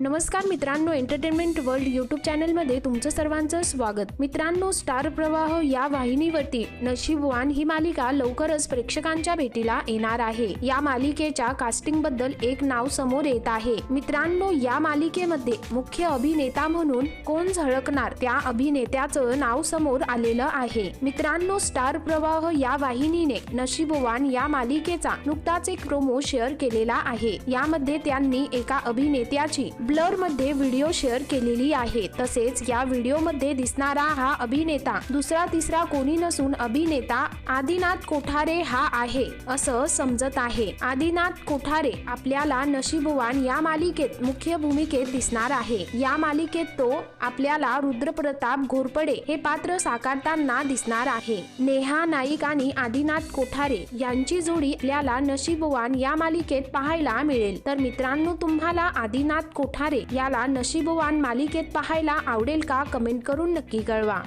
नमस्कार मित्रांनो entertainment world YouTube चॅनलमध्ये तुमचं सर्वांचं स्वागत. मित्रांनो स्टार प्रवाह या वाहिनीवरती नशीबवान ही मालिका लवकरच प्रेक्षकांच्या भेटीला येणार आहे. या मालिकेच्या कास्टिंगबद्दल एक नाव समोर येत आहे. मित्रांनो या मालिकेमध्ये मुख्य अभिनेता म्हणून कोण झळकणार? त्या अभिनेत्याचं नाव समोर आलेलं आहे. मित्रांनो स्टार प्रवाह या वाहिनीने नशीबवान या मालिकेचा नुकताच एक प्रोमो शेअर केलेला आहे. यामध्ये त्यांनी एका अभिनेत्याची मध्ये व्हिडिओ शेअर केलेली आहे. तसेच या व्हिडिओमध्ये दिसणारा हा अभिनेता दुसरा तिसरा कोणी नसून अभिनेता आदिनाथ कोठारे हा आहे असं समजत आहे. आदिनाथ कोठारे आपल्याला नशीबवान या मालिकेत मुख्य भूमिकेत दिसणार आहे. या मालिकेत तो आपल्याला रुद्रप्रताप घोरपडे हे पात्र साकारताना दिसणार आहे. नेहा नाईक आणि आदिनाथ कोठारे यांची जोडी आपल्याला नशीबवान या मालिकेत पाहायला मिळेल. तर मित्रांनो तुम्हाला आदिनाथ कोठारे याला नशीबवान मालिकेत पाहायला आवडेल का? कमेंट करून नक्की कळवा.